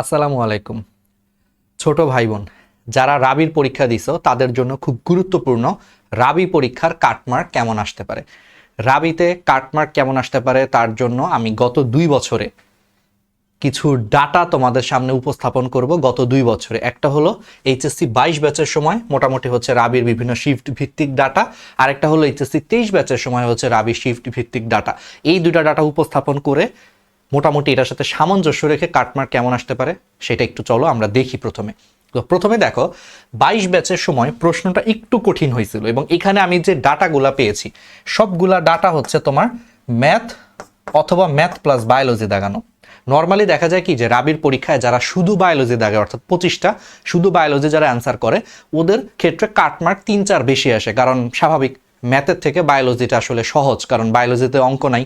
আসসালামু আলাইকুম। ছোট ভাই বোন যারা রাবির পরীক্ষা দিছো, তাদের জন্য খুব গুরুত্বপূর্ণ রাবি পরীক্ষার কাটমার্ক কেমন আসতে পারে। রাবিতে কাটমার্ক কেমন আসতে পারে, তার জন্য আমি গত দুই বছরে কিছু ডাটা তোমাদের সামনে উপস্থাপন করব গত দুই বছরে। একটা হলো এইচএসসি বাইশ ব্যাচের সময়, মোটামুটি হচ্ছে রাবির বিভিন্ন শিফট ভিত্তিক ডাটা, আরেকটা হলো এইচএসসি তেইশ ব্যাচের সময় হচ্ছে রাবি শিফট ভিত্তিক ডাটা। এই দুটা ডাটা উপস্থাপন করে মোটামুটি এটার সাথে সামঞ্জস্য রেখে কাটমার্ক কেমন আসতে পারে সেটা একটু চলো আমরা দেখি প্রথমে। তো প্রথমে দেখো, বাইশ ব্যাচের সময় প্রশ্নটা একটু কঠিন হয়েছিল এবং এখানে আমি যে ডাটাগুলা পেয়েছি, সবগুলা ডাটা হচ্ছে তোমার ম্যাথ অথবা ম্যাথ প্লাস বায়োলজি দাগানো। নর্মালি দেখা যায় কি যে রাবির পরীক্ষায় যারা শুধু বায়োলজি দাগে, অর্থাৎ পঁচিশটা, শুধু বায়োলজি যারা অ্যান্সার করে, ওদের ক্ষেত্রে কাটমার্ক তিন চার বেশি আসে, কারণ স্বাভাবিক ম্যাথের থেকে বায়োলজিটা আসলে সহজ, কারণ বায়োলজিতে অঙ্ক নাই।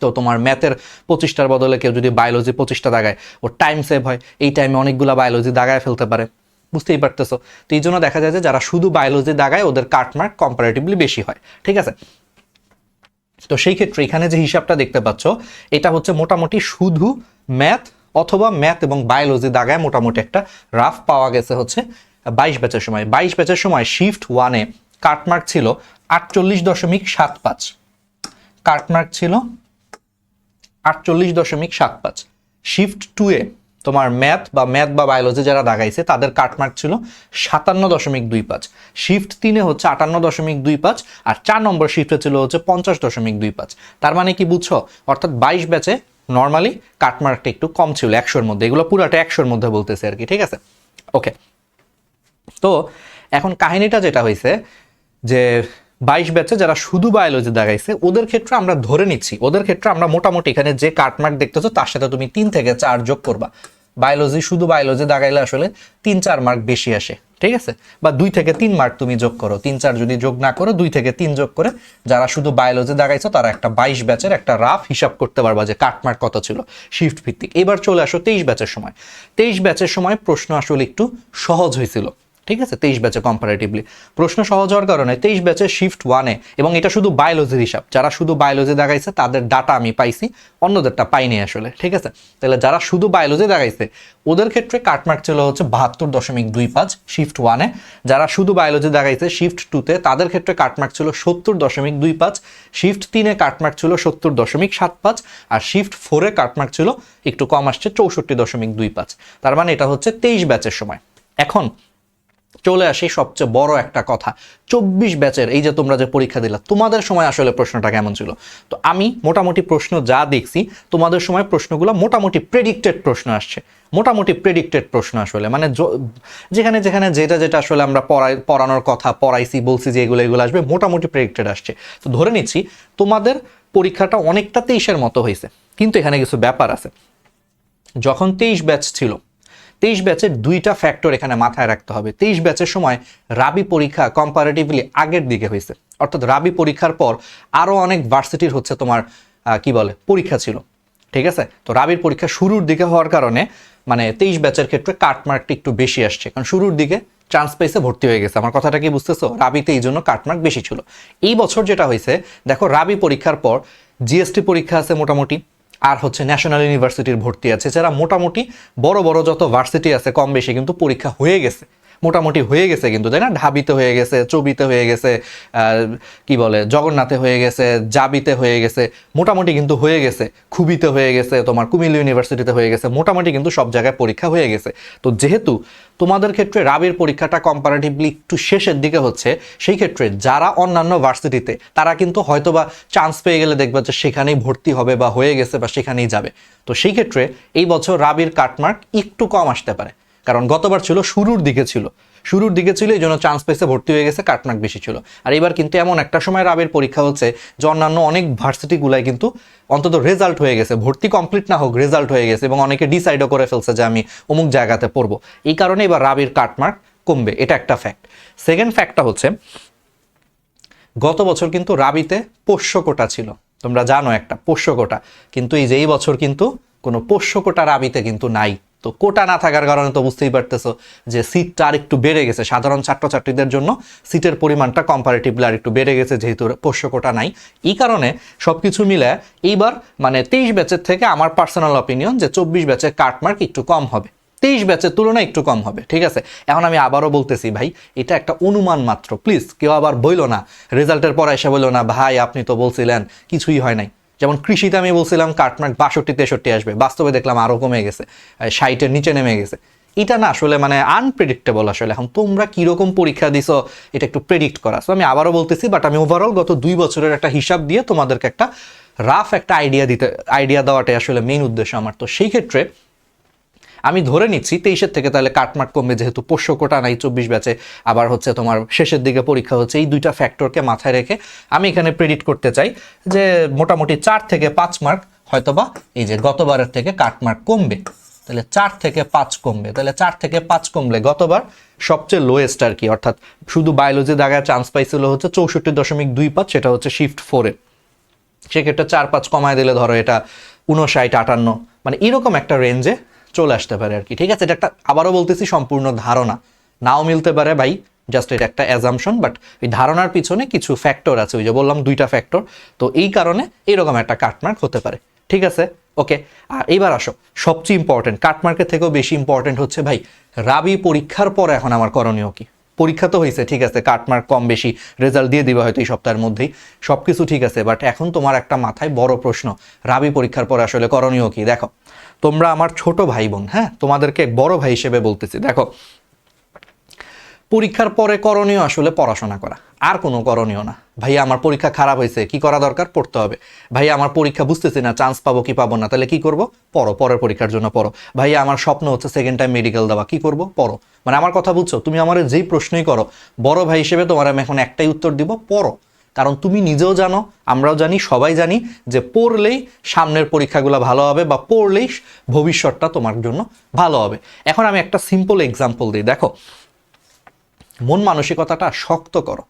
তো তোমার ম্যাথের পঁচিশটার বদলে কেউ যদি বায়োলজি পঁচিশটা দাগায়, ওর টাইম সেভ হয়। এই টাইমে অনেকগুলো বায়োলজি দাগায় ফেলতে পারে। বুঝতেই পারতেছো? তো এই জন্য দেখা যায় যে যারা শুধু বায়োলজি দাগায়, ওদের কাটমার্ক কম্পারেটিভলি বেশি হয়। ঠিক আছে? তো সেই ক্ষেত্রে এখানে যে হিসাবটা দেখতে পাচ্ছ, এটা হচ্ছে মোটামুটি শুধু ম্যাথ অথবা ম্যাথ এবং বায়োলজি দাগায় মোটামুটি একটা রাফ পাওয়া গেছে হচ্ছে বাইশ ব্যাচের সময়। বাইশ ব্যাচের সময় শিফট ওয়ানে কাটমার্ক ছিল আটচল্লিশ দশমিক সাত পাঁচ। কাটমার্ক ছিল আটচল্লিশ দশমিক সাত পাঁচ। শিফট টুয়ে তোমার ম্যাথ বা ম্যাথ বা বায়োলজি যারা দাগাইছে, তাদের কাটমার্ক ছিল সাতান্ন দশমিক দুই পাঁচ। শিফট তিনে হচ্ছে আটান্ন দশমিক দুই পাঁচ আর চার নম্বর শিফটে ছিল হচ্ছে পঞ্চাশ দশমিক দুই পাঁচ। তার মানে কি বুঝছ? অর্থাৎ বাইশ ব্যাচে নর্মালি কাটমার্কটা একটু কম ছিল, একশোর মধ্যে। এগুলো পুরাটা একশোর মধ্যে বলতেছে আর কি, ঠিক আছে? ওকে তো এখন কাহিনীটা যেটা হয়েছে যে বাইশ ব্যাচে যারা শুধু বায়োলজি দাগাইছে ওদের ক্ষেত্রে আমরা ধরে নিচ্ছি, ওদের ক্ষেত্রে আমরা মোটামুটি এখানে যে কাটমার্ক দেখতেছো, তার সাথে তুমি তিন থেকে চার যোগ করবা। বায়োলজি শুধু বায়োলজি দাগাইলে আসলে তিন চার মার্ক বেশি আসে, ঠিক আছে? বা দুই থেকে তিন মার্ক তুমি যোগ করো, তিন চার যদি যোগ না করো, দুই থেকে তিন যোগ করে যারা শুধু বায়োলজি দাগাইছো তারা একটা বাইশ ব্যাচের একটা রাফ হিসাব করতে পারবা যে কাটমার্ক কত ছিল শিফট ভিত্তিক। এবার চলে আসো তেইশ ব্যাচের সময়। তেইশ ব্যাচের সময় প্রশ্ন আসলে একটু সহজ হয়েছিল। ঠিক আছে? তেইশ ব্যাচে কম্পারেটিভলি প্রশ্ন সহজ হওয়ার কারণে তেইশ ব্যাচে শিফট ওয়ানে এবং এটা শুধু বায়োলজির হিসাব। যারা শুধু বায়োলজি দেখাইছে, তাদের ডাটা আমি পাইছি, অন্যদেরটা পাইনি আসলে, ঠিক আছে? তাহলে যারা শুধু বায়োলজি দেখাইছে, ওদের ক্ষেত্রে কাটমার্ক ছিল হচ্ছে বাহাত্তর দশমিক দুই পাঁচ শিফট ওয়ানে যারা শুধু বায়োলজি দেখাইছে শিফট টুতে তাদের ক্ষেত্রে কাটমার্ক ছিল সত্তর দশমিক দুই পাঁচ শিফট তিনে কাটমার্ক ছিল সত্তর দশমিক সাত পাঁচ, আর শিফট ফোরে কাটমার্ক ছিল একটু কম আসছে চৌষট্টি দশমিক দুই পাঁচ। তার মানে এটা হচ্ছে তেইশ ব্যাচের সময়। এখন চলে আসি সবচেয়ে বড় একটা কথা। চব্বিশ ব্যাচের এই যে তোমরা যে পরীক্ষা দিলা, তোমাদের সময় আসলে প্রশ্নটা কেমন ছিল? তো আমি মোটামুটি প্রশ্ন যা দেখছি, তোমাদের সময় প্রশ্নগুলো মোটামুটি প্রেডিক্টেড প্রশ্ন আসছে। মোটামুটি প্রেডিক্টেড প্রশ্ন আসলে। মানে যেখানে যেখানে যেটা যেটা আসলে আমরা পড়াই, পড়ানোর কথা, পড়াইছি, বলছি যে এগুলো এগুলো আসবে, মোটামুটি প্রেডিক্টেড আসছে। তো ধরে নিচ্ছি, তোমাদের পরীক্ষাটা অনেকটা তেইশের মতো হয়েছে। কিন্তু এখানে কিছু ব্যাপার আছে। যখন তেইশ ব্যাচ ছিল তেইশ ব্যাচের দুইটা ফ্যাক্টর এখানে মাথায় রাখতে হবে। তেইশ ব্যাচের সময় রাবি পরীক্ষা কম্পারেটিভলি আগের দিকে হয়েছে। অর্থাৎ রাবি পরীক্ষার পর আরও অনেক ভার্সিটির হচ্ছে তোমার কি বলে, পরীক্ষা ছিল। ঠিক আছে? তো রাবির পরীক্ষা শুরুর দিকে হওয়ার কারণে মানে তেইশ ব্যাচের ক্ষেত্রে কাটমার্কটা একটু বেশি আসছে। কারণ শুরুর দিকে চান্স পেয়েছে ভর্তি হয়ে গেছে। আমার কথাটা কি বুঝতেছো? রাবিতে এই জন্য কাটমার্ক বেশি ছিল। এই বছর যেটা হয়েছে, দেখো রাবি পরীক্ষার পর জিএসটি পরীক্ষা আছে মোটামুটি। আর হচ্ছে ন্যাশনাল ইউনিভার্সিটির ভর্তি আছে। এছাড়া মোটামুটি বড় বড় যত ভার্সিটি আছে কম বেশি কিন্তু পরীক্ষা হয়ে গেছে। মোটামুটি হয়ে গেছে কিন্তু, তাই না? ঢাবিতে হয়ে গেছে চবিতে হয়ে গেছে কি বলে, জগন্নাথে হয়ে গেছে, জাবিতে হয়ে গেছে, মোটামুটি কিন্তু হয়ে গেছে, খুবিতে হয়ে গেছে, তোমার কুমিল্লা ইউনিভার্সিটিতে হয়ে গেছে, মোটামুটি কিন্তু সব জায়গায় পরীক্ষা হয়ে গেছে। তো যেহেতু তোমাদের ক্ষেত্রে রাবির পরীক্ষাটা কম্পারেটিভলি একটু শেষের দিকে হচ্ছে, সেই ক্ষেত্রে যারা অন্যান্য ভার্সিটিতে তারা কিন্তু হয়তোবা চান্স পেয়ে গেলে দেখবে যে সেখানেই ভর্তি হবে বা হয়ে গেছে বা সেখানেই যাবে। তো সেই ক্ষেত্রে এই বছর রাবির কাটমার্ক একটু কম আসতে পারে। কারণ গতবার ছিল, শুরুর দিকে ছিল। শুরুর দিকে ছিল, এই জন্য চান্স পেয়েছে, ভর্তি হয়ে গেছে, কাটমার্ক বেশি ছিল। আর এবার কিন্তু এমন একটা সময় রাবের পরীক্ষা হচ্ছে, যে অন্যান্য অনেক ভার্সিটিগুলাই কিন্তু অন্তত রেজাল্ট হয়ে গেছে। ভর্তি কমপ্লিট না হোক রেজাল্ট হয়ে গেছে এবং অনেকে ডিসাইডও করে ফেলছে যে আমি অমুক জায়গাতে পড়ব। এই কারণে এবার রাবের কাটমার্ক কমবে, এটা একটা ফ্যাক্ট সেকেন্ড ফ্যাক্টটা হচ্ছে, গত বছর কিন্তু রাবিতে পোষ্য কোটা ছিল। তোমরা জানো একটা পোষ্য কোটা। কিন্তু এই যে এই বছর কিন্তু কোনো পোষ্য কোটা রাবিতে কিন্তু নাই। তো কোটা না থাকার কারণে তো বুঝতেই পারতেছো যে সিটটা আর একটু বেড়ে গেছে। সাধারণ ছাত্রছাত্রীদের জন্য সিটের পরিমাণটা কম্পারেটিভলি আর একটু বেড়ে গেছে, যেহেতু পোষ্য কোটা নাই। এই কারণে সব কিছু মিলে এইবার মানে তেইশ ব্যাচের থেকে আমার পার্সোনাল অপিনিয়ন যে চব্বিশ ব্যাচের কাটমার্ক একটু কম হবে। তেইশ ব্যাচের তুলনায় একটু কম হবে, ঠিক আছে? এখন আমি আবারও বলতেছি, ভাই, এটা একটা অনুমান মাত্র। প্লিজ কেউ আবার বইলো না, রেজাল্টের পর এসে বলল না, ভাই, আপনি তো বলছিলেন, কিছুই হয় নাই। যেমন কৃষিতে আমি বলছিলাম কাটমার্ক বাষট্টি, তেষট্টি আসবে। বাস্তবে দেখলাম আরও কমে গেছে ষাটের নিচে নেমে গেছে। এটা না আসলে মানে আনপ্রেডিক্টেবল আসলে। এখন তোমরা কীরকম পরীক্ষা দিছো, এটা একটু প্রেডিক্ট করা। সো আমি আবারও বলতেছি বাট আমি ওভারঅল গত দুই বছরের একটা হিসাব দিয়ে তোমাদেরকে একটা রাফ একটা আইডিয়া দিতে আইডিয়া দেওয়াটাই আসলে মেইন উদ্দেশ্য আমার। তো সেই ক্ষেত্রে আমি ধরে নিচ্ছি তেইশের থেকে তাহলে কাটমাট কমবে যেহেতু পোষ্য কোটা নাই, চব্বিশ ব্যাচে। আবার হচ্ছে তোমার শেষের দিকে পরীক্ষা হচ্ছে, এই দুইটা ফ্যাক্টরকে মাথায় রেখে আমি এখানে প্রেডিক্ট করতে চাই যে মোটামুটি চার থেকে পাঁচ মার্ক হয়তোবা এই যে গতবারের থেকে কাটমার্ক কমবে। তাহলে চার থেকে পাঁচ কমবে। তাহলে চার থেকে পাঁচ কমলে গতবার সবচেয়ে লোয়েস্ট আর কি, অর্থাৎ শুধু বায়োলজি দাগায় চান্স পাইছিল হচ্ছে চৌষট্টি দশমিক দুই পাঁচ, সেটা হচ্ছে শিফট ফোরে সেক্ষেত্রে চার পাঁচ কমায় দিলে ধরো এটা উনষাট আটান্ন মানে এরকম একটা রেঞ্জে চলে আসতে পারে আর কি। ঠিক আছে, এটা একটা, আবারও বলতেছি সম্পূর্ণ ধারণা। নাও মিলতে পারে ভাই জাস্ট এটা একটা অ্যাজামশন বাট এই ধারণার পিছনে কিছু ফ্যাক্টর আছে। ওই যে বললাম দুইটা ফ্যাক্টর তো এই কারণে এরকম একটা কাটমার্ক হতে পারে। ঠিক আছে? ওকে আর এইবার আসো। সবচেয়ে ইম্পর্টেন্ট কাটমার্কের থেকেও বেশি ইম্পর্টেন্ট হচ্ছে ভাই, রাবি পরীক্ষার পর এখন আমার করণীয় কি? পরীক্ষা তো হয়েছে, ঠিক আছে কাটমার্ক কম বেশি রেজাল্ট দিয়ে দিবা হয়তো এই সপ্তাহের মধ্যেই। সব কিছু ঠিক আছে বাট এখন তোমার একটা মাথায় বড় প্রশ্ন, রাবি পরীক্ষার পর আসলে করণীয় কি? দেখো তোমরা আমার ছোট ভাই বোন হ্যাঁ? তোমাদেরকে বড় ভাই হিসেবে বলতেছি। দেখো, পরীক্ষার পরে করণীয় আসলে পড়াশোনা করা। আর কোনো করণীয় না। ভাইয়া, আমার পরীক্ষা খারাপ হয়েছে, কি করা দরকার? পড়তে হবে। ভাইয়া, আমার পরীক্ষা বুঝতেছি না চান্স পাবো কি পাবো না, তাহলে কি করব? পড়ো, পরের পরীক্ষার জন্য পড়ো। ভাইয়া, আমার স্বপ্ন হচ্ছে সেকেন্ড টাইম মেডিকেল দেওয়া, কি করব? পড়ো। মানে আমার কথা বুঝছ? তুমি আমার যেই প্রশ্নই করো, বড় ভাই হিসেবে তোমার আমি এখন একটাই উত্তর দিব, পড়ো। কারণ তুমি নিজেও জানো, আমরাও জানি, সবাই জানি যে পড়লেই সামনের পরীক্ষাগুলো ভালো হবে বা পড়লেই ভবিষ্যৎটা তোমার জন্য ভালো হবে। এখন আমি একটা সিম্পল এক্সাম্পল দিই। দেখো, মন মানসিকতাটা শক্ত করো।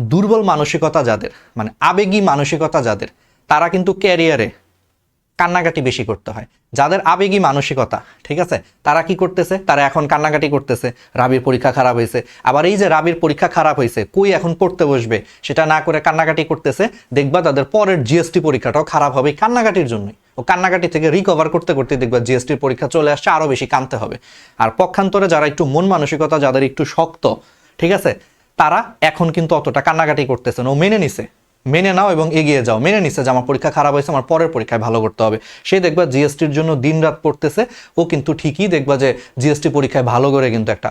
দুর্বল মানসিকতা যাদের মানে আবেগী মানসিকতা যাদের, তারা কিন্তু ক্যারিয়ারে কান্নাকাটি বেশি করতে হয়। যাদের আবেগী মানসিকতা, ঠিক আছে? তারা কি করতেছে? তারা এখন কান্নাকাটি করতেছে, রাবির পরীক্ষা খারাপ হয়েছে। আবার এই যে রাবির পরীক্ষা খারাপ হয়েছে, কই এখন পড়তে বসবে? সেটা না করে কান্নাকাটি করতেছে, দেখবা তাদের পরের জিএসটি পরীক্ষাটাও খারাপ হবে কান্নাকাটির জন্যই। ও কান্নাকাটি থেকে রিকভার করতে করতে দেখবা জিএসটির পরীক্ষা চলে আসছে আরও বেশি কানতে হবে। আর পক্ষান্তরে যারা একটু মন মানসিকতা, যাদের একটু শক্ত, ঠিক আছে? তারা এখন কিন্তু অতটা কান্নাকাটি করতেছে না। ও মেনে নিছে। মেনে নাও এবং এগিয়ে যাও। মেনে নিচ্ছে যে আমার পরীক্ষা খারাপ হয়েছে, আমার পরের পরীক্ষায় ভালো করতে হবে। সে দেখবা জিএসটির জন্য দিনরাত পড়তেছে, ও কিন্তু ঠিকই দেখবা যে জিএসটি পরীক্ষায় ভালো করে কিন্তু একটা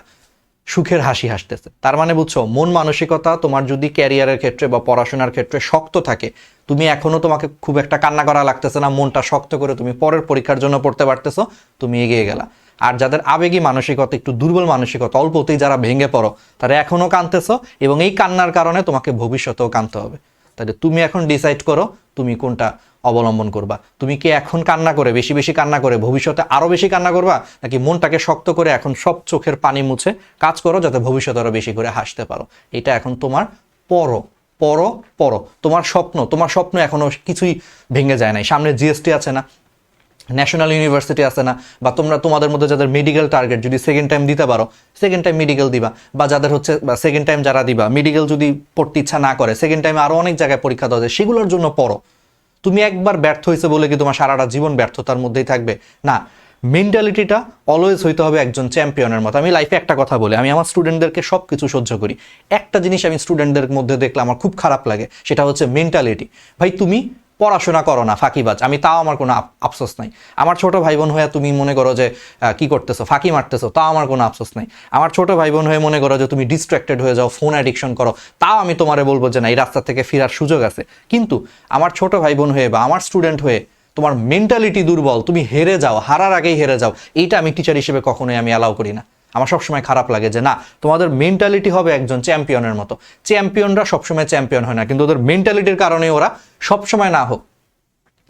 সুখের হাসি হাসতেছে। তার মানে বুঝছ, মন মানসিকতা তোমার যদি ক্যারিয়ারের ক্ষেত্রে বা পড়াশোনার ক্ষেত্রে শক্ত থাকে, তুমি এখনও তোমাকে খুব একটা কান্না করা লাগতেছে না, মনটা শক্ত করে তুমি পরের পরীক্ষার জন্য পড়তে পারতেছো, তুমি এগিয়ে গেলা। আর যাদের আবেগী মানসিকতা, একটু দুর্বল মানসিকতা, অল্পতেই যারা ভেঙে পড়ো, তারা এখনও কাঁদতেছো এবং এই কান্নার কারণে তোমাকে ভবিষ্যতেও কানতে হবে। তাহলে তুমি এখন ডিসাইড করো তুমি কোনটা অবলম্বন করবা। তুমি কি এখন কান্না করে, বেশি বেশি কান্না করে, ভবিষ্যতে আরও বেশি কান্না করবা? নাকি মনটাকে শক্ত করে এখন সব চোখের পানি মুছে কাজ করো যাতে ভবিষ্যতে আরও বেশি করে হাসতে পারো? এটা এখন তোমার পরো পরো পরো। তোমার স্বপ্ন তোমার স্বপ্ন এখনও কিছুই ভেঙে যায় নাই। সামনে জিএসটি আছে না? ন্যাশনাল ইউনিভার্সিটি আছে না, বা তোমরা তোমাদের মধ্যে যাদের মেডিকেল টার্গেট যদি সেকেন্ড টাইম দিতে পারো সেকেন্ড টাইম মেডিকেল দিবা, বা যাদের হচ্ছে সেকেন্ড টাইম যারা দিবা মেডিকেল যদি পড়তে ইচ্ছা না করে সেকেন্ড টাইমে আরও অনেক জায়গায় পরীক্ষা দেওয়া যায়, সেগুলোর জন্য পড়ো। তুমি একবার ব্যর্থ হয়েছে বলে কি তোমার সারাটা জীবন ব্যর্থতার মধ্যেই থাকবে? না। মেন্টালিটিটা অলওয়েজ হইতে হবে একজন চ্যাম্পিয়নের মতো। আমি লাইফে একটা কথা বলি, আমি আমার স্টুডেন্টদেরকে সব কিছু সহ্য করি। একটা জিনিস আমি স্টুডেন্টদের মধ্যে দেখলে আমার খুব খারাপ লাগে, সেটা হচ্ছে মেন্টালিটি ভাই, তুমি পড়াশোনা করো না, ফাঁকিবাজ। আমি তাও আমার কোনো আফসোস নাই। আমার ছোট ভাই বোন হয়ে তুমি মনে করো যে কি করতেছো, ফাঁকি মারতেছো, তাও আমার কোনো আফসোস নাই। আমার ছোট ভাই বোন হয়ে মনে করো যে, তুমি ডিস্ট্র্যাক্টেড হয়ে যাও ফোন অ্যাডিকশন করো, তাও আমি তোমারে বলব যে, না, এই রাস্তা থেকে ফেরার সুযোগ আছে। কিন্তু আমার ছোট ভাই বোন হয়ে বা আমার স্টুডেন্ট হয়ে তোমার মেন্টালিটি দুর্বল, তুমি হেরে যাও, হারার আগেই হেরে যাও, এইটা আমি টিচার হিসেবে কখনোই আমি অ্যালাউ করি না। আমার সবসময় খারাপ লাগে যে না, তোমাদের মেন্টালিটি হবে একজন চ্যাম্পিয়নের মতো। চ্যাম্পিয়নরা সবসময় চ্যাম্পিয়ন হয় না, কিন্তু ওদের মেন্টালিটির কারণে ওরা সবসময় না হোক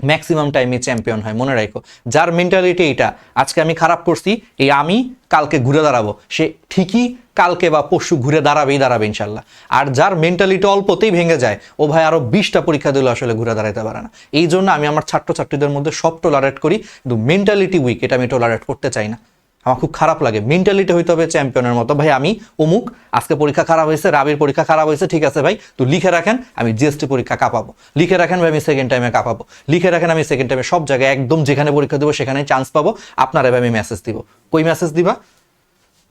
ম্যাক্সিমাম টাইমে চ্যাম্পিয়ন হয়, মনে রাখো। যার মেন্টালিটি এটা আজকে আমি খারাপ করছি, এই আমি কালকে ঘুরে দাঁড়াবো। সে ঠিকই কালকে বা পরশু ঘুরে দাঁড়াবেই দাঁড়াবে, ইনশাল্লাহ। আর যার মেন্টালিটি অল্পতেই ভেঙে যায়, ও ভাই আরও বিশটা পরীক্ষা দিলে আসলে ঘুরে দাঁড়াতে পারে না। এই জন্য আমি আমার ছাত্রছাত্রীদের মধ্যে সব টোলারেট করি, কিন্তু মেন্টালিটি উইক এটা আমি টোলারেট করতে চাই না। আমার খুব খারাপ লাগে। মেন্টালিটি হইতে হবে চ্যাম্পিয়নের মতো। ভাই, আমি অমুক, আজকে পরীক্ষা খারাপ হয়েছে, রাবির পরীক্ষা খারাপ হয়েছে, ঠিক আছে ভাই, তো লিখে রাখেন, আমি জিএসটি পরীক্ষা কাঁপাবো। লিখে রাখেন, ভাই, আমি সেকেন্ড টাইমে কাঁপাবো। লিখে রাখেন, আমি সেকেন্ড টাইমে সব জায়গায় একদম যেখানে পরীক্ষা দেবো সেখানে চান্স পাবো। আপনারা ভাই, আমি মেসেজ দিব। কই মেসেজ দিবা?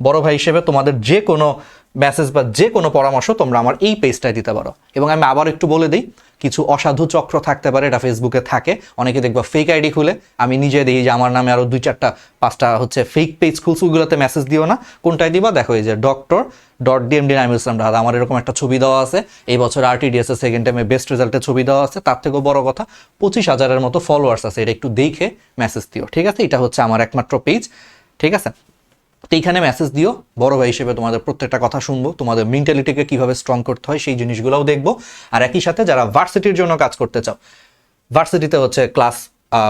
বড় ভাই হিসেবে তোমাদের যে কোনো মেসেজ বা যে কোনো পরামর্শ তোমরা আমার এই পেজটায় দিতে পারো। এবং আমি আবার একটু বলে দিই, কিছু অসাধু চক্র থাকতে পারে, এটা ফেসবুকে থাকে। অনেকে দেখবা ফেক আইডি খুলে। আমি নিজে দিই যে আমার নামে আরও দুই চারটা, পাঁচটা হচ্ছে ফেক পেজ খুলছে, ওগুলোতে মেসেজ দিও না। কোনটায় দিবা? দেখো এই যে doctor dot DMD Naimul Islam Rahat আমার এরকম একটা ছবি দেওয়া আছে। এই বছর আরটিডিএস এর সেকেন্ড টাইমে বেস্ট রেজাল্টের ছবি দেওয়া আছে। তার থেকেও বড় কথা, পঁচিশ হাজারের মতো ফলোয়ার্স আছে। এটা একটু দেখে মেসেজ দিও, ঠিক আছে? এটা হচ্ছে আমার একমাত্র পেজ ঠিক আছে? তো এইখানে মেসেজ দিও। বড় ভাই হিসেবে তোমাদের প্রত্যেকটা কথা শুনব। তোমাদের মেন্টালিটিকে কীভাবে স্ট্রং করতে হয় সেই জিনিসগুলোও দেখব। আর একই সাথে যারা ভার্সিটির জন্য কাজ করতে চাও ভার্সিটিতে হচ্ছে ক্লাস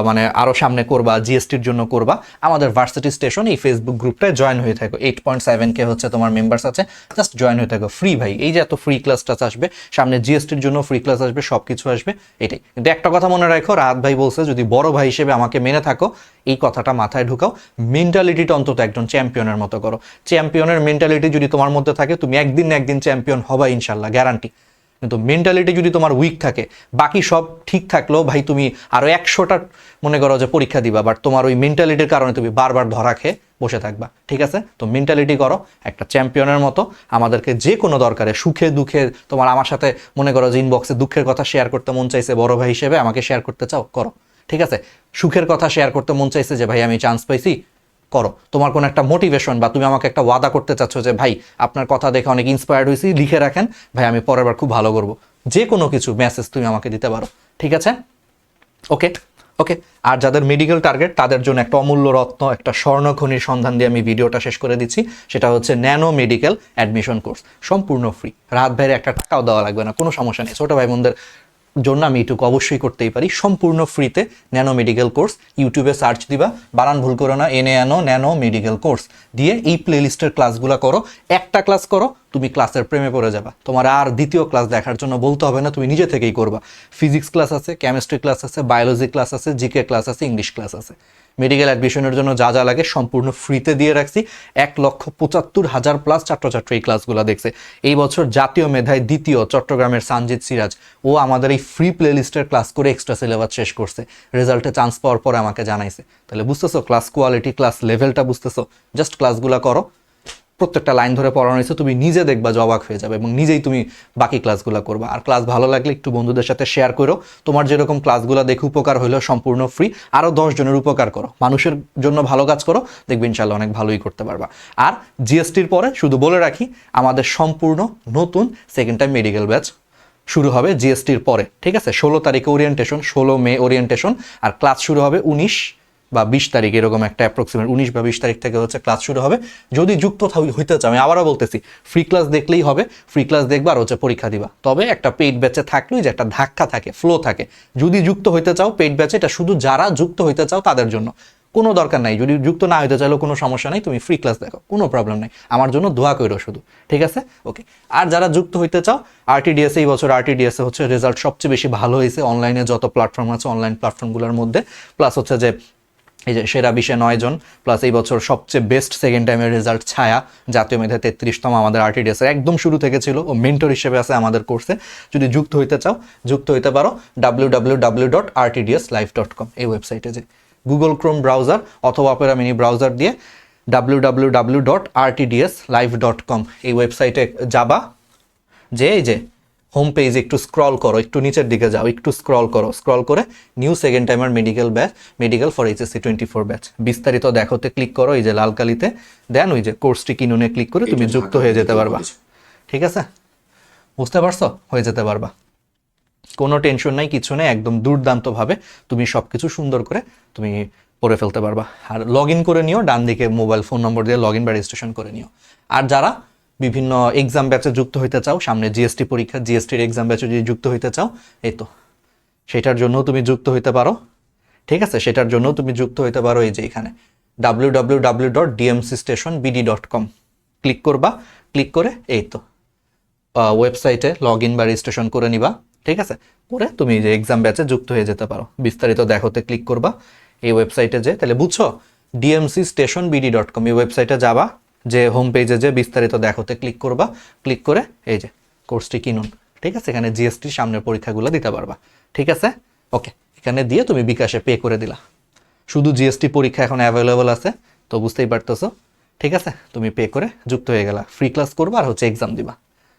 মানে আরও সামনে করবা জিএসটির জন্য করবা। আমাদের ভার্সিটি স্টেশন এই ফেসবুক গ্রুপটায় জয়েন হয়ে থাকো। এইট পয়েন্ট সেভেন কে হচ্ছে তোমার মেম্বার্স আছে জাস্ট জয়েন হয়ে থাকো। ফ্রি ভাই, এই যে এত ফ্রি ক্লাস টাস আসবে, সামনে জিএসটির জন্য ফ্রি ক্লাস আসবে সব কিছু আসবে, এটাই। কিন্তু একটা কথা মনে রাখো, রাত ভাই বলছে, যদি বড় ভাই হিসেবে আমাকে মেনে থাকো, এই কথাটা মাথায় ঢুকাও। মেন্টালিটিটা অন্তত একজন চ্যাম্পিয়নের মতো করো। চ্যাম্পিয়নের মেন্টালিটি যদি তোমার মধ্যে থাকে, তুমি একদিন না একদিন চ্যাম্পিয়ন হবা ইনশাল্লাহ গ্যারান্টি কিন্তু মেন্টালিটি যদি তোমার উইক থাকে, বাকি সব ঠিক থাকলেও ভাই তুমি আরও একশোটা মনে করো যে পরীক্ষা দিবা বাট তোমার ওই মেন্টালিটির কারণে তুমি বারবার ধরা খেয়ে বসে থাকবা, ঠিক আছে? তো মেন্টালিটি করো, একটা চ্যাম্পিয়নের মতো আমাদেরকে যে কোনো দরকারে সুখে দুঃখে তোমার আমার সাথে মনে করো যে ইনবক্সে দুঃখের কথা শেয়ার করতে মন চাইছে, বড় ভাই হিসেবে আমাকে শেয়ার করতে চাও, করো, ঠিক আছে? সুখের কথা শেয়ার করতে মন চাইছে যে, ভাই, আমি চান্স পাইছি করো। তোমার কোনো একটা মোটিভেশন বা তুমি আমাকে একটা ওয়াদা করতে চাচ্ছ যে, ভাই, আপনার কথা দেখে অনেক ইন্সপায়ার্ড হয়েছি, লিখে রাখেন। ভাই, আমি পরের বার খুব ভালো করব। যে কোনো কিছু মেসেজ তুমি আমাকে দিতে পারো। ঠিক আছে? ওকে ওকে আর যাদের মেডিকেল টার্গেট তাদের জন্য একটা অমূল্য রত্ন, একটা স্বর্ণখনির সন্ধান দিয়ে আমি ভিডিওটা শেষ করে দিচ্ছি। সেটা হচ্ছে ন্যানো মেডিকেল অ্যাডমিশন কোর্স সম্পূর্ণ ফ্রি রাত ভাইয়ের একটা টাকাও দেওয়া লাগবে না, কোনো সমস্যা নেই। ছোটো ভাই বোনদের জন্য আমি এটুকু অবশ্যই করতেই পারি। সম্পূর্ণ ফ্রিতে ন্যানো মেডিকেল কোর্স, ইউটিউবে সার্চ দিবা বানান ভুল করো না, এনে আনো ন্যানো মেডিকেল কোর্স। দিয়ে এই প্লেলিস্টের ক্লাসগুলো করো, একটা ক্লাস করো, তুমি ক্লাসের প্রেমে পড়ে যাবা। তোমার আর দ্বিতীয় ক্লাস দেখার জন্য বলতে হবে না, তুমি নিজে থেকেই করবা। ফিজিক্স ক্লাস আছে, কেমিস্ট্রি ক্লাস আছে, বায়োলজি ক্লাস আছে, জিকে ক্লাস আছে, ইংলিশ ক্লাস আছে। মেডিকেল অ্যাডমিশনের জন্য যা যা লাগে সম্পূর্ণ ফ্রিতে দিয়ে রাখছি। এক লক্ষ পঁচাত্তর হাজার প্লাস ছাত্রছাত্রী এই ক্লাসগুলো দেখছে। এই বছর জাতীয় মেধায় দ্বিতীয় চট্টগ্রামের সানজিৎ সিরাজ। ও আমাদের এই ফ্রি প্লে লিস্টের ক্লাস করে এক্সট্রা সিলেবাস শেষ করছে। রেজাল্টে চান্স পাওয়ার পরে আমাকে জানাইছে। তাহলে বুঝতেছো ক্লাস কোয়ালিটি ক্লাস লেভেলটা বুঝতেছো। জাস্ট ক্লাসগুলো করো। প্রত্যেকটা লাইন ধরে পড়ানো হয়েছে, তুমি নিজে দেখবা যে অবাক হয়ে যাবে এবং নিজেই তুমি বাকি ক্লাসগুলো করবা। আর ক্লাস ভালো লাগলে একটু বন্ধুদের সাথে শেয়ার করো। তোমার যেরকম ক্লাসগুলো দেখে উপকার হইল সম্পূর্ণ ফ্রি আরও জনের উপকার করো। মানুষের জন্য ভালো কাজ করো, দেখবে ইনশাল্লাহ অনেক ভালোই করতে পারবা। আর জিএসটির পরে শুধু বলে রাখি, আমাদের সম্পূর্ণ নতুন সেকেন্ড টাইম মেডিকেল ব্যাচ শুরু হবে জিএসটির পরে, ঠিক আছে? ষোলো তারিখে ওরিয়েন্টেশন ষোলো মে ওরিয়েন্টেশন আর ক্লাস শুরু হবে উনিশ বা বিশ তারিখ এরকম একটা অ্যাপ্রক্সিমেট উনিশ বা বিশ তারিখ থেকে হচ্ছে ক্লাস শুরু হবে। যদি যুক্ত হইতে চাও আমি আবারও বলতেছি ফ্রি ক্লাস দেখলেই হবে ফ্রি ক্লাস দেখবা আর হচ্ছে পরীক্ষা দিবা। তবে একটা পেইড ব্যাচে থাকলেই যে একটা ধাক্কা থাকে ফ্লো থাকে। যদি যুক্ত হইতে চাও পেইড ব্যাচে এটা শুধু যারা যুক্ত হইতে চাও তাদের জন্য। কোনো দরকার নাই, যদি যুক্ত না হইতে চাইলেও কোনো সমস্যা নেই, তুমি ফ্রি ক্লাস দেখো, কোনো প্রবলেম নাই। আমার জন্য দোয়া করো শুধু, ঠিক আছে? ওকে আর যারা যুক্ত হইতে চাও আরটিডিএস এই বছর আরটিডিএস হচ্ছে রেজাল্ট সবচেয়ে বেশি ভালো হয়েছে অনলাইনে যত প্ল্যাটফর্ম আছে অনলাইন প্ল্যাটফর্মগুলোর মধ্যে। প্লাস হচ্ছে যে এই যে সেরা বিশে জন প্লাস এই বছর সবচেয়ে বেস্ট সেকেন্ড টাইমের রেজাল্ট ছায়া, জাতীয় মেধায় তেত্রিশতম আমাদের আরটিডিএস এর একদম শুরু থেকে ছিল ও মেন্টর হিসেবে আছে আমাদের কোর্সে যদি যুক্ত হইতে চাও, যুক্ত হইতে পারো W W W dot RTDS life dot com এই ওয়েবসাইটে যে। গুগল ক্রোম ব্রাউজার অথবা অপেরা মিনি ব্রাউজার দিয়ে W W W dot live dot com এই ওয়েবসাইটে যাবা। যে এই যে হোম পেজ একটু স্ক্রল করো একটু নিচের দিকে যাও একটু স্ক্রল করো স্ক্রল করে new second timer medical batch medical for HSC twenty four batch বিস্তারিত দেখোতে ক্লিক করো এই যে লাল কালিতে। দেন ওই যে কোর্সটি কিনুনে ক্লিক করে তুমি যুক্ত হয়ে যেতে পারবা। ঠিক আছে? বুঝতে পারছ? হয়ে যেতে পারবা। কোনো টেনশন নাই কিছু নেই একদম দুর্দান্তভাবে তুমি সব কিছু সুন্দর করে তুমি পড়ে ফেলতে পারবা। আর লগ ইন করে নিও ডান দিকে মোবাইল ফোন নম্বর দিয়ে লগ ইন বা রেজিস্ট্রেশন করে নিও। আর যারা বিভিন্ন এক্সাম ব্যাচে যুক্ত হইতে চাও, সামনে জিএসটি পরীক্ষা জিএসটির এক্সাম ব্যাচে যদি যুক্ত হইতে চাও, এই তো। সেটার জন্য তুমি যুক্ত হইতে পারো। ঠিক আছে? সেটার জন্য তুমি যুক্ত হইতে পারো এই যে এখানে। W W W dot DMC station BD dot com click করবা, ক্লিক করে, এই তো। ওয়েবসাইটে লগ ইন বা রেজিস্ট্রেশন করে নিবা। ঠিক আছে? করে তুমি যে এক্সাম ব্যাচে যুক্ত হয়ে যেতে পারো। বিস্তারিত দেখোতে ক্লিক করবা। এই ওয়েবসাইটে যে, তাহলে বুঝছ? DMC station BD dot com এই ওয়েবসাইটে যাবা। যে হোম পেজে যে বিস্তারিত দেখোতে ক্লিক করবা ক্লিক করে এই যে কোর্সটি কিনুন। ঠিক আছে? এখানে জিএসটির সামনের পরীক্ষাগুলো দিতে পারবা। ঠিক আছে? ওকে এখানে দিয়ে তুমি বিকাশে পে করে দিলা। শুধু জিএসটি পরীক্ষা এখন অ্যাভেলেবল আছে, তো বুঝতেই পারতেছো? ঠিক আছে? তুমি পে করে যুক্ত হয়ে গেলা। ফ্রি ক্লাস করবা আর হচ্ছে এক্সাম দিবা।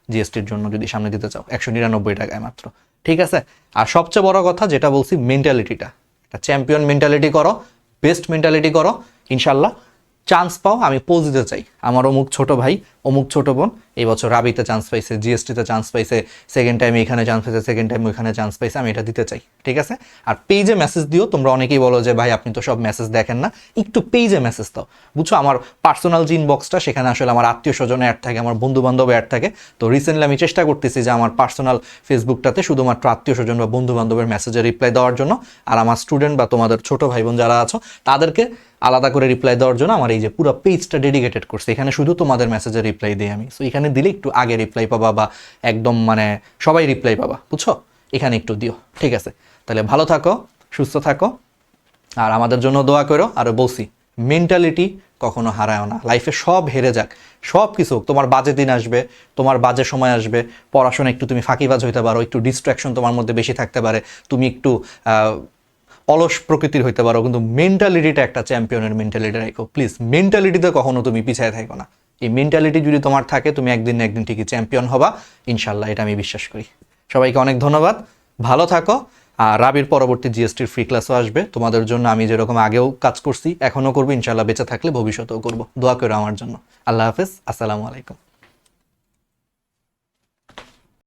জিএসটির জন্য যদি সামনে দিতে চাও। একশো নিরানব্বই টাকায় মাত্র। ঠিক আছে? আর সবচেয়ে বড় কথা যেটা বলছি মেন্টালিটিটা একটা চ্যাম্পিয়ন মেন্টালিটি করো বেস্ট মেন্টালিটি করো। ইনশাল্লাহ চান্স পাও আমি পোজ দিতে চাই। আমারও অমুক ছোট ভাই অমুক ছোট বোন, এই বছর রাবিতে চান্স পাইছে জিএসটিতে চান্স পাইছে সেকেন্ড টাইম এখানে চান্স পাইছে সেকেন্ড টাইম ওইখানে চান্স পাইছে, আমি এটা দিতে চাই, ঠিক আছে? আর পেজে মেসেজ দিও, তোমরা অনেকেই বলো যে, ভাই, আপনি তো সব মেসেজ দেখেন না। একটু পেজে মেসেজ দাও। বুঝছ? আমার পার্সোনাল যে ইনবক্সটা সেখানে আসলে আমার আত্মীয় স্বজনে অ্যাড থাকে, আমার বন্ধু বান্ধব অ্যাড থাকে। তো রিসেন্টলি আমি চেষ্টা করতেছি যে, আমার পার্সোনাল ফেসবুকটাতে শুধুমাত্র আত্মীয় স্বজন বা বন্ধু বান্ধবের মেসেজে রিপ্লাই দেওয়ার জন্য। আর আমার স্টুডেন্ট বা তোমাদের ছোট ভাই বোন যারা আছো, তাদেরকে আলাদা করে রিপ্লাই দেওয়ার জন্য আমার এই যে পুরো পেজটা ডেডিকেটেড করছে। এখানে শুধু তোমাদের মেসেজে রিপ্লাই দিই আমি। সো এখানে দিলে একটু আগে রিপ্লাই পাবা বা একদম মানে সবাই রিপ্লাই পাবা, বুঝছ? এখানে একটু দিও, ঠিক আছে? তাহলে ভালো থাকো, সুস্থ থাকো, আর আমাদের জন্য দোয়া করো। আর বলছি মেন্টালিটি কখনো হারায়ও না। লাইফে সব হেরে যাক। সব কিছু তোমার বাজে দিন আসবে, তোমার বাজে সময় আসবে, পড়াশোনা একটু তুমি ফাঁকিবাজ হইতে পারো, একটু ডিস্ট্রাকশন তোমার মধ্যে বেশি থাকতে পারে, তুমি একটু অলস প্রকৃতির হইতে পারো, কিন্তু মেন্টালিটিটা একটা চ্যাম্পিয়নের মেন্টালিটি রাখো। প্লিজ মেন্টালিটিতে কখনো তুমি পিছায় থাকো না। এই মেন্টালিটি যদি তোমার থাকে, তুমি একদিন না একদিন ঠিকই চ্যাম্পিয়ন হবা। ইনশাল্লাহ এটা আমি বিশ্বাস করি। সবাইকে অনেক ধন্যবাদ। ভালো থাকো। আর রাবির পরবর্তী জিএসটির ফ্রি ক্লাসও আসবে। তোমাদের জন্য আমি যেরকম আগেও কাজ করছি, এখনও করব। ইনশাল্লাহ বেঁচে থাকলে ভবিষ্যতেও করব। দোয়া করো আমার জন্য। আল্লাহ হাফেজ। আসসালামু আলাইকুম।